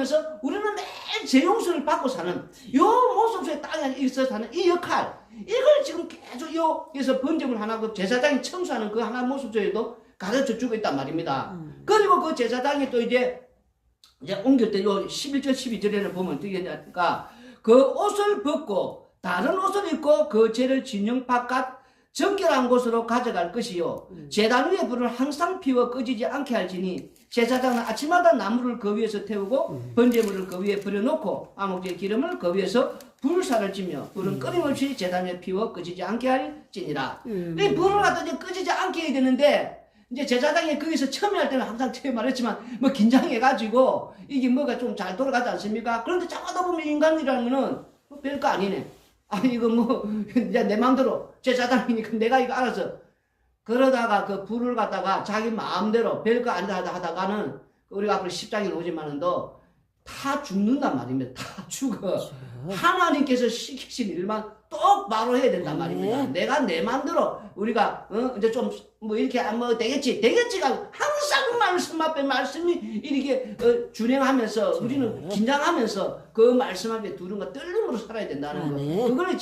그래서 우리는 매일 재용서를 받고 사는 요 모습 속에 땅에 있어 사는 이 역할 이걸 지금 계속 여기서 번점을 하나 그 제사장이 청소하는 그 하나 모습 속에도 가르쳐 주고 있단 말입니다. 음. 그리고 그 제사장이 또 이제 이제 옮길 때요 11절 12절에는 보면 어떻게 되니까 그 옷을 벗고 다른 옷을 입고 그 죄를 진영 바깥 정결한 곳으로 가져갈 것이요 제단 위에 불을 항상 피워 꺼지지 않게 할지니 제사장은 아침마다 나무를 그 위에서 태우고 번제물을 그 위에 버려놓고 아목제 기름을 그 위에서 불사를 지며 불은 끊임없이 제단 위에 피워 꺼지지 않게 할지니라 음. 이 불을 갖다 이제 꺼지지 않게 해야 되는데 이제 제사장이 거기서 처음에 할 때는 항상 처음에 말했지만 뭐 긴장해가지고 이게 뭐가 좀 잘 돌아가지 않습니까? 그런데 자꾸 하다 보면 인간이라는 거는 뭐 별거 아니네. 아 이거 뭐 이제 내 마음대로 제사장이니까 내가 이거 알아서 그러다가 그 불을 갖다가 자기 마음대로 별거 아니다 하다 하다가는 우리가 앞으로 십장에 오지만은 도 다 죽는단 말입니다. 다 죽어. 하나님께서 시키신 일만 똑바로 해야 된단 말입니다. 내가 내 마음대로 우리가 어 이제 좀 뭐 이렇게 아, 뭐 되겠지 되겠지가 항상 말씀 앞에 말씀이 이렇게 어, 준행하면서 우리는 긴장하면서 그 말씀 앞에 두른가 떨림으로 살아야 된다는 거. 아멘. 그걸 지금